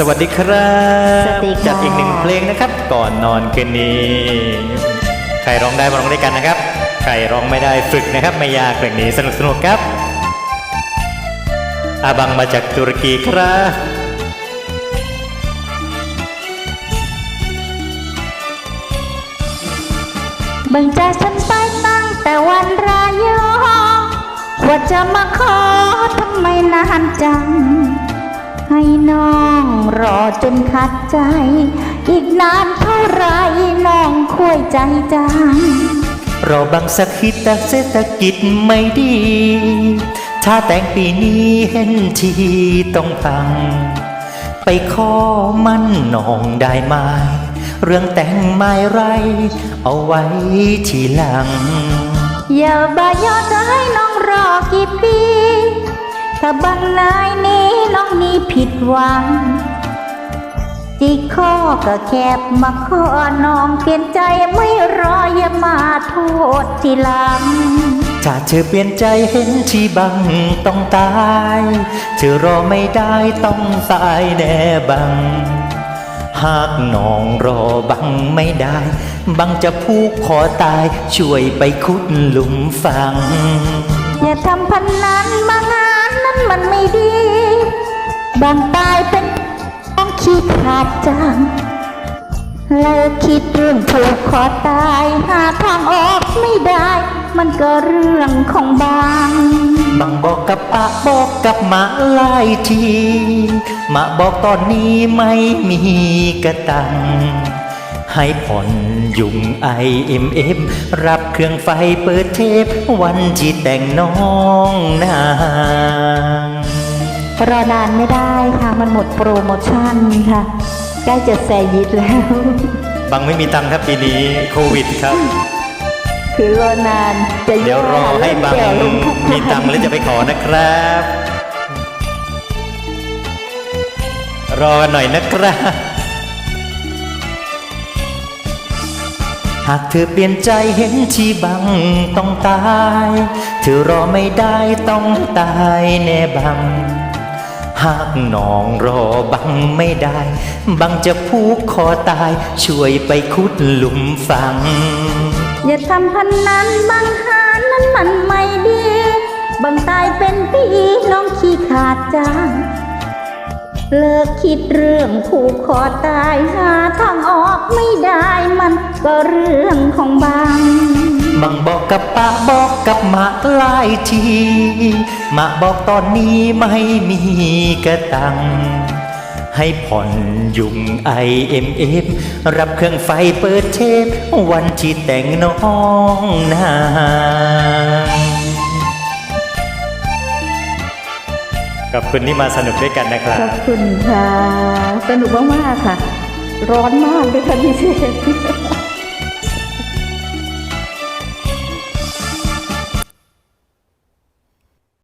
สวัสดีครับสวัสดีค่ะจัดอีกหนึ่งเพลงนะครับ ก่อนนอนคืนนี้ ใครร้องได้มาร้องด้วยกันนะครับ ใครร้องไม่ได้ฝึกนะครับ ไม่ยากเพลงนี้สนุกสนุกครับอาบังมาจากตุรกีครับเบิ่งใจฉันไปตั้งแต่วันรายอว่าจะมาขอทำไมนานจัง ให้น้องรอจนขัดใจ อีกนานเท่าไรน้องคุยใจจังรอบังสักฮิตแต่เศรษฐกิจไม่ดี ถ้าแต่งปีนี้เห็นทีต้องพัง ไปขอมันนองได้ไหมเรื่องแต่งไม่ไร เอาไว้ทีหลัง อย่าบายอจะให้น้องรอกี่ปี ถ้าบังนายนี้น้องนี้ผิดหวัง จิกข้อก็แคบมาขอน้องเปลี่ยนใจไม่รออย่ามาโทษทีหลังถ้าเธอเปลี่ยนใจเห็นที่บังต้องตาย เธอรอไม่ได้ต้องตายแน่บัง หากน้องรอบังไม่ได้ บังจะผูกคอตายช่วยไปขุดหลุมฝัง อย่าทำพันนั้นบางงานนั้น มันไม่ดีบางตายเป็นต้องคิดขาดจังเลิกคิดเรื่องผูกคอตายหาทางออกไม่ได้ มันก็เรื่องของบางบังบอกกับปะบอกกับหมาหลายทีหมาบอกตอนนี้ไม่มีกระตัง ให้ผ่อนยุงไอเอ็มเอฟรับเครื่องไฟเปิดเทปวันที่แต่งน้องนางรอนานไม่ได้ค่ะ มันหมดโปรโมชั่นค่ะ ใกล้จะแซยิดแล้ว บังไม่มีตังค์ครับปีนี้โควิดครับ คือรอนานจะเดี๋ยวรอให้บังแก่ลงทุกวันมีตังค์แล้วจะไปขอนะครับ รอกันหน่อยนะครับ หากเธอเปลี่ยนใจเห็นที่บังต้องตาย เธอรอไม่ได้ต้องตายแน่บัง หากน้องรอบังไม่ได้ บังจะผูกคอตายช่วยไปขุดหลุมฝัง อย่าทำพันนั้นบางหานั้นมันไม่ดีบางตายเป็นปีน้องขี้ขาดจังเลิกคิดเรื่องผูกคอตายหาทางออกไม่ได้ ก็เรื่องของบางบังบอกกับป้าบอกกับหมาหลายทีหมาบอกตอนนี้ไม่มีกระตัง ให้ผ่อนยุงไอเอ็มเอฟรับเครื่องไฟเปิดเทปวันที่แต่งน้องนางขอบคุณที่มาสนุกด้วยกันนะครัขบอบคุณค่ะ สนุกมากๆค่ะ ร้อนมากด้วยค่ะพี่เชษ